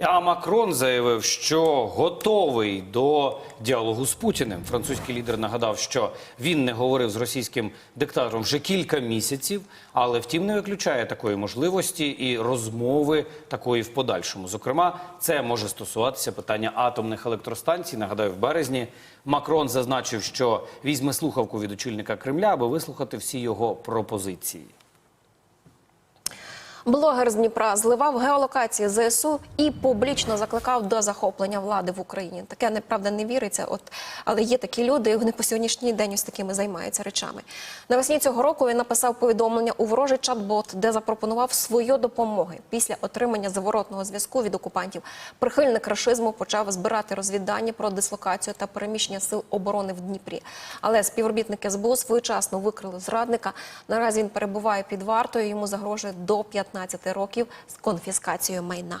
А Макрон заявив, що готовий до діалогу з Путіним. Французький лідер нагадав, що він не говорив з російським диктатором вже кілька місяців, але втім не виключає такої можливості і розмови такої в подальшому. Зокрема, це може стосуватися питання атомних електростанцій. Нагадаю, в березні Макрон зазначив, що візьме слухавку від очільника Кремля, аби вислухати всі його пропозиції. Блогер з Дніпра зливав геолокації ЗСУ і публічно закликав до захоплення влади в Україні. Таке неправда не віриться. От але є такі люди, і вони по сьогоднішній день ось такими займаються речами. Навесні цього року він написав повідомлення у ворожий чат-бот, де запропонував свою допомогу після отримання заворотного зв'язку від окупантів. Прихильник рашизму почав збирати розвіддані про дислокацію та переміщення сил оборони в Дніпрі. Але співробітники СБУ своєчасно викрили зрадника. Наразі він перебуває під вартою. Йому загрожує до 15 років з конфіскацією майна.